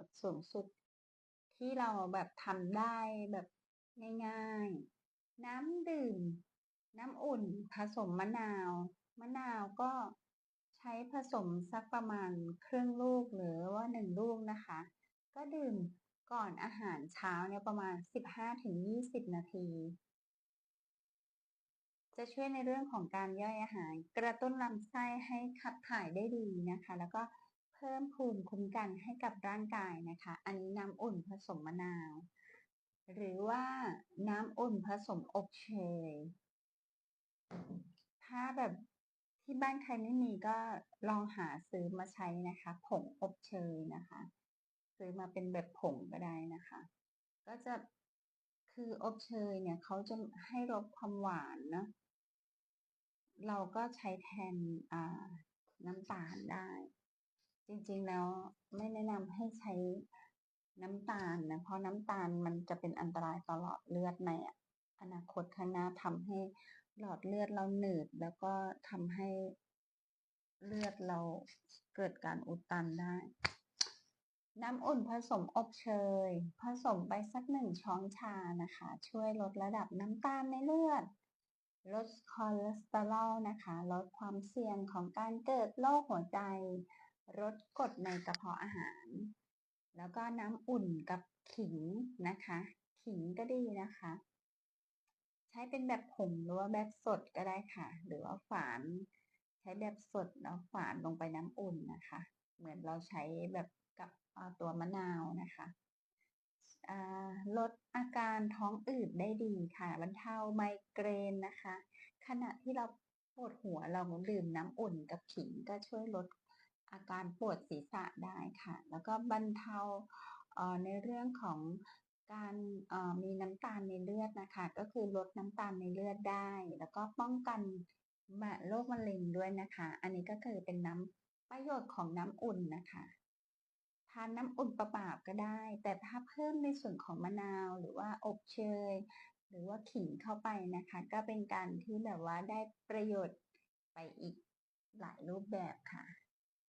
ชน์สูงสุด ที่เราแบบทำได้แบบง่ายๆ น้ำดื่ม น้ำอุ่นผสมมะนาว มะนาวก็ใช้ผสมสักประมาณครึ่งลูกหรือว่าหนึ่งลูกนะคะ ก็ดื่มก่อนอาหารเช้าเนี่ยประมาณ 15-20 นาที จะช่วยในเรื่องของการย่อยอาหาร กระตุ้นลำไส้ให้ขับถ่ายได้ดีนะคะ แล้วก็ พิ่มภูมิคุ้มกันให้กับร่างกายนะคะ อันนี้น้ำอุ่นผสมมะนาว หรือว่าน้ำอุ่นผสมอบเชย ถ้าแบบที่บ้านใครไม่มีก็ลองหาซื้อมาใช้นะคะ ผงอบเชยนะคะ ซื้อมาเป็นแบบผงก็ได้นะคะ ก็จะคืออบเชยเนี่ยเขาจะให้ลดความหวานนะเราก็ใช้แทนน้ำตาลได้ จริงๆแล้วไม่แนะนำให้ใช้น้ำตาลนะเพราะน้ำตาลมันจะเป็นอันตรายต่อหลอดเลือดในอนาคตข้างหน้าทำให้หลอดเลือดเราหนืด แล้วก็ทำให้เลือดเราเกิดการอุดตันได้ น้ำอุ่นผสมอบเชย ผสมไปสักหนึ่งช้อนชานะคะ ช่วยลดระดับน้ำตาลในเลือด ลดคอเลสเตอรอลนะคะ ลดความเสี่ยงของการเกิดโรคหัวใจ ลดกรดในกระเพาะอาหาร แล้วก็น้ำอุ่นกับขิงนะคะ ขิงก็ดีนะคะ ใช้เป็นแบบผงหรือว่าแบบสดก็ได้ค่ะ หรือว่าฝานใช้แบบสดแล้วฝานลงไปน้ำอุ่นนะคะ เหมือนเราใช้แบบกับตัวมะนาวนะคะลดอาการท้องอืดได้ดีค่ะบรรเทาไมเกรนนะคะ ขณะที่เราปวดหัวเราดื่มน้ำอุ่นกับขิงก็ช่วยลด อาการปวดศีรษะได้ค่ะ แล้วก็บรรเทาในเรื่องของการมีน้ำตาลในเลือดนะคะ ก็คือลดน้ำตาลในเลือดได้ แล้วก็ป้องกันโรคมะเร็งด้วยนะคะ อันนี้ก็คือเป็นน้ำประโยชน์ของน้ำอุ่นนะคะทานน้ำอุ่นเปล่าๆก็ได้ แต่ถ้าเพิ่มในส่วนของมะนาวหรือว่าอบเชย หรือว่าขิงเข้าไปนะคะ ก็เป็นการที่แบบว่าได้ประโยชน์ไปอีกหลายรูปแบบค่ะ